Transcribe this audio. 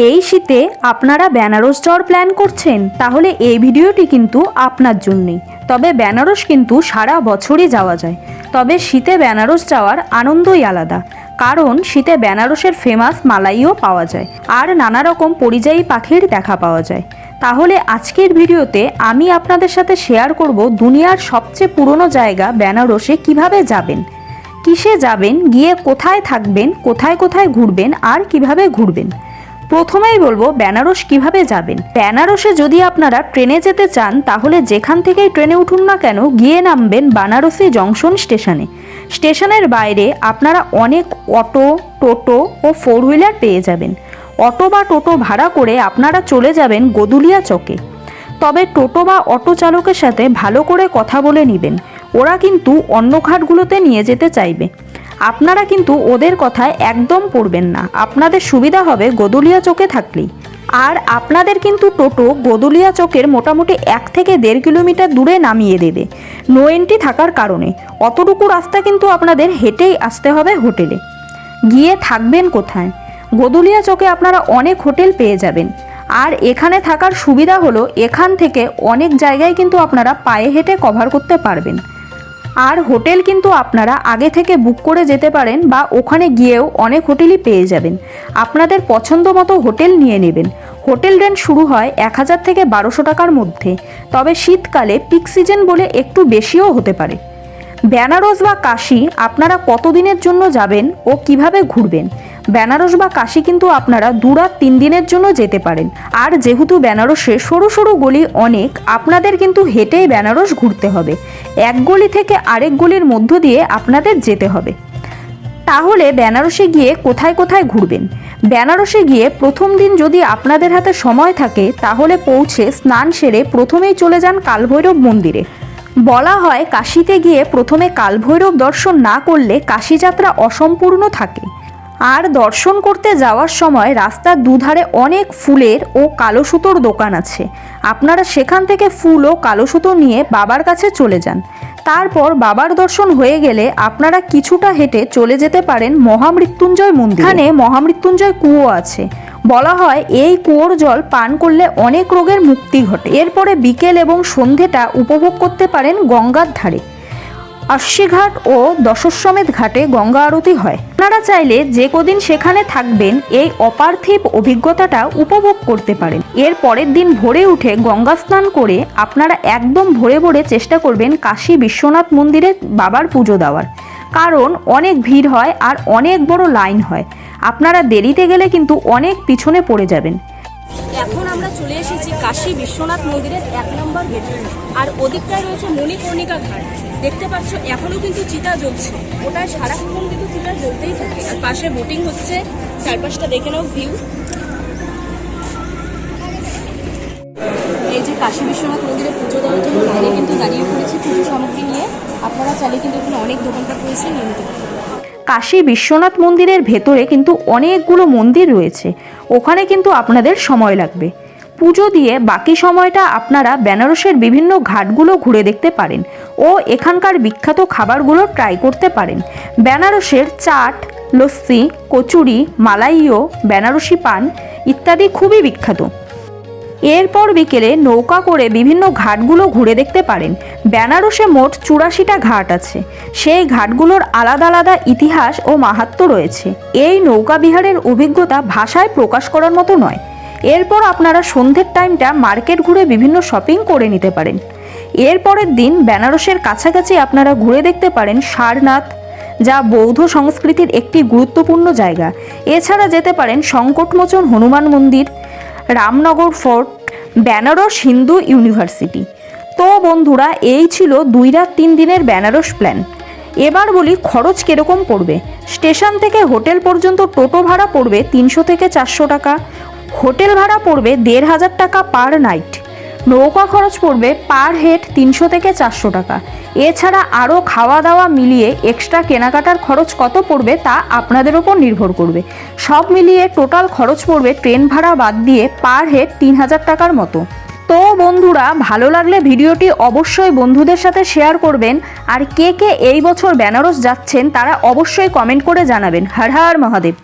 এই শীতে আপনারা বেনারস যাওয়ার প্ল্যান করছেন? তাহলে এই ভিডিওটি কিন্তু আপনার জন্যই। তবে বেনারস কিন্তু সারা বছরই যাওয়া যায়। তবে শীতে বেনারস যাওয়ার আনন্দই আলাদা। কারণ শীতে বেনারসের ফেমাস মালাইও পাওয়া যায়। আর নানা রকম পরিযায়ী পাখির দেখা পাওয়া যায়। তাহলে আজকের ভিডিওতে আমি আপনাদের সাথে শেয়ার করব দুনিয়ার সবচেয়ে পুরনো জায়গা বেনারসে কীভাবে যাবেন? কিসে যাবেন? গিয়ে কোথায় থাকবেন? কোথায় কোথায় ঘুরবেন? আর কীভাবে ঘুরবেন? প্রথমেই বলব, বেনারস কীভাবে যাবেন? বেনারসে যদি আপনারা ট্রেনে যেতে চান, তাহলে যেখান থেকেই ট্রেনে উঠুন না কেন, গিয়ে নামবেন বানারসি জংশন স্টেশনে। স্টেশনের বাইরে আপনারা অনেক অটো, টোটো ও ফোর হুইলার পেয়ে যাবেন। অটো বা টোটো ভাড়া করে আপনারা চলে যাবেন গদুলিয়া চকে। তবে টোটো বা অটো চালকের সাথে ভালো করে কথা বলে নেবেন। ওরা কিন্তু অন্য ঘাটগুলোতে নিয়ে যেতে চাইবে। আপনারা কিন্তু ওদের কথায় একদম পড়বেন না। আপনাদের সুবিধা হবে গদুলিয়া চকে থাকলেই। আর আপনাদের কিন্তু টোটো গদুলিয়া চকের মোটামুটি এক থেকে দেড় কিলোমিটার দূরে নামিয়ে দেবে। নো এন্ট্রি থাকার কারণে। অতটুকু রাস্তা কিন্তু আপনাদের হেঁটেই আসতে হবে হোটেলে। গিয়ে থাকবেন কোথায়? গদুলিয়া চকে আপনারা অনেক হোটেল পেয়ে যাবেন। আর এখানে থাকার সুবিধা হলো এখান থেকে অনেক জায়গায় কিন্তু আপনারা পায়ে হেঁটে কভার করতে পারবেন। আর হোটেল কিন্তু আপনারা আগে থেকে বুক করে যেতে পারেন বা ওখানে গিয়েও অনেক হোটেলই পেয়ে যাবেন। আপনাদের পছন্দ মতো হোটেল নিয়ে নেবেন। হোটেল রেন্ট শুরু হয় এক হাজার থেকে বারোশো টাকার মধ্যে। তবে শীতকালে পিক সিজন বলে একটু বেশিও হতে পারে। বেনারস বা কাশি আপনারা কতদিনের জন্য যাবেন ও কীভাবে ঘুরবেন? বেনারস বা কাশি কিন্তু আপনারা দু রাত তিন দিনের জন্য যেতে পারেন। আর যেহেতু বেনারসে সরু সরু গলি অনেক, আপনাদের কিন্তু হেঁটেই বেনারস ঘুরতে হবে। এক গলি থেকে আরেক গলির মধ্য দিয়ে আপনাদের যেতে হবে। তাহলে বেনারসে গিয়ে কোথায় কোথায় ঘুরবেন? বেনারসে গিয়ে প্রথম দিন যদি আপনাদের হাতে সময় থাকে, তাহলে পৌঁছে স্নান সেরে প্রথমেই চলে যান কালভৈরব মন্দিরে। বলা হয়, কাশিতে গিয়ে প্রথমে কালভৈরব দর্শন না করলে কাশি যাত্রা অসম্পূর্ণ থাকে। আর দর্শন করতে যাওয়ার সময় রাস্তার দুধারে অনেক ফুলের ও কালো সুতোর দোকান আছে। আপনারা সেখান থেকে ফুল ও কালো সুতো নিয়ে বাবার কাছে চলে যান। তারপর বাবার দর্শন হয়ে গেলে আপনারা কিছুটা হেঁটে চলে যেতে পারেন মহামৃত্যুঞ্জয় মন্দির। এখানে মহামৃত্যুঞ্জয় কুয়ো আছে। বলা হয়, এই কুয়োর জল পান করলে অনেক রোগের মুক্তি ঘটে। এরপরে বিকেল এবং সন্ধেটা উপভোগ করতে পারেন গঙ্গার ধারে। অশ্বীঘাট ও দশস্বমেধ ঘাটে গঙ্গা আরতি হয়। আপনারা চাইলে যে কদিন সেখানে থাকবেন, এই অপার্থিব অভিজ্ঞতাটা উপভোগ করতে পারেন। এর পরের দিন ভোরে উঠে গঙ্গা স্নান করে আপনারা একদম ভোরে ভোরে চেষ্টা করবেন কাশী বিশ্বনাথ মন্দিরে বাবার পুজো দেওয়ার। কারণ অনেক ভিড় হয় আর অনেক বড় লাইন হয়। আপনারা দেরিতে গেলে কিন্তু অনেক পিছনে পড়ে যাবেন। এখন আমরা চলে এসেছি কাশী বিশ্বনাথ মন্দিরের এক নম্বর গেটে আর ওদিকটায় রয়েছে মণিকর্ণিকা ঘাট। দেখতে পাচ্ছ এখনও কিন্তু চিতা জ্বলছে। ওটায় সারাক্ষণ কিন্তু চিতা জ্বলতেই থাকে। আর পাশে বোটিং হচ্ছে। চারপাশটা দেখে নাও ভিউ এই যে কাশী বিশ্বনাথ মন্দিরে পুজো দেওয়ার জন্য লাইনে কিন্তু দাঁড়িয়ে পড়েছি পুজো সামগ্রী নিয়ে। আপনারা চাইলে কিন্তু এখানে অনেক দোকানপাট রয়েছে নিয়ে নিতে পারেন কাশী বিশ্বনাথ মন্দিরের ভেতরে কিন্তু অনেকগুলো মন্দির রয়েছে। ওখানে কিন্তু আপনাদের সময় লাগবে। পুজো দিয়ে বাকি সময়টা আপনারা বেনারসের বিভিন্ন ঘাটগুলো ঘুরে দেখতে পারেন ও এখানকার বিখ্যাত খাবারগুলো ট্রাই করতে পারেন। বেনারসের চাট, লস্যি, কচুরি, মালাইও, বেনারসি পান ইত্যাদি খুবই বিখ্যাত। এরপর বিকেলে নৌকা করে বিভিন্ন ঘাটগুলো ঘুরে দেখতে পারেন। বেনারসে মোট চুরাশিটা ঘাট আছে। সেই ঘাটগুলোর আলাদা আলাদা ইতিহাস ও মাহাত্ম রয়েছে। এই নৌকা বিহারের অভিজ্ঞতা ভাষায় প্রকাশ করার মতো নয়। এরপর আপনারা সন্ধ্যের টাইমটা মার্কেট ঘুরে বিভিন্ন শপিং করে নিতে পারেন। এরপরের দিন বেনারসের কাছাকাছি আপনারা ঘুরে দেখতে পারেন সারনাথ, যা বৌদ্ধ সংস্কৃতির একটি গুরুত্বপূর্ণ জায়গা। এছাড়া যেতে পারেন সংকটমোচন হনুমান মন্দির রামনগর ফোর্ট, বেনারস হিন্দু ইউনিভার্সিটি। তো বন্ধুরা, এই ছিল দুই রাত তিন দিনের বেনারস প্ল্যান। এবার বলি খরচ কীরকম পড়বে? স্টেশন থেকে হোটেল পর্যন্ত টোটো ভাড়া পড়বে তিনশো থেকে চারশো টাকা। হোটেল ভাড়া পড়বে দেড় হাজার টাকা পার নাইট। নৌকা খরচ পড়বে পার হেড তিনশো থেকে চারশো টাকা। এছাড়া আরও খাওয়া দাওয়া মিলিয়ে এক্সট্রা কেনাকাটার খরচ কত পড়বে তা আপনাদের ওপর নির্ভর করবে। সব মিলিয়ে টোটাল খরচ পড়বে ট্রেন ভাড়া বাদ দিয়ে পার হেড তিন হাজার টাকার মতো। তো বন্ধুরা, ভালো লাগলে ভিডিওটি অবশ্যই বন্ধুদের সাথে শেয়ার করবেন। আর কে কে এই বছর বেনারস যাচ্ছেন তারা অবশ্যই কমেন্ট করে জানাবেন। হর হর মহাদেব।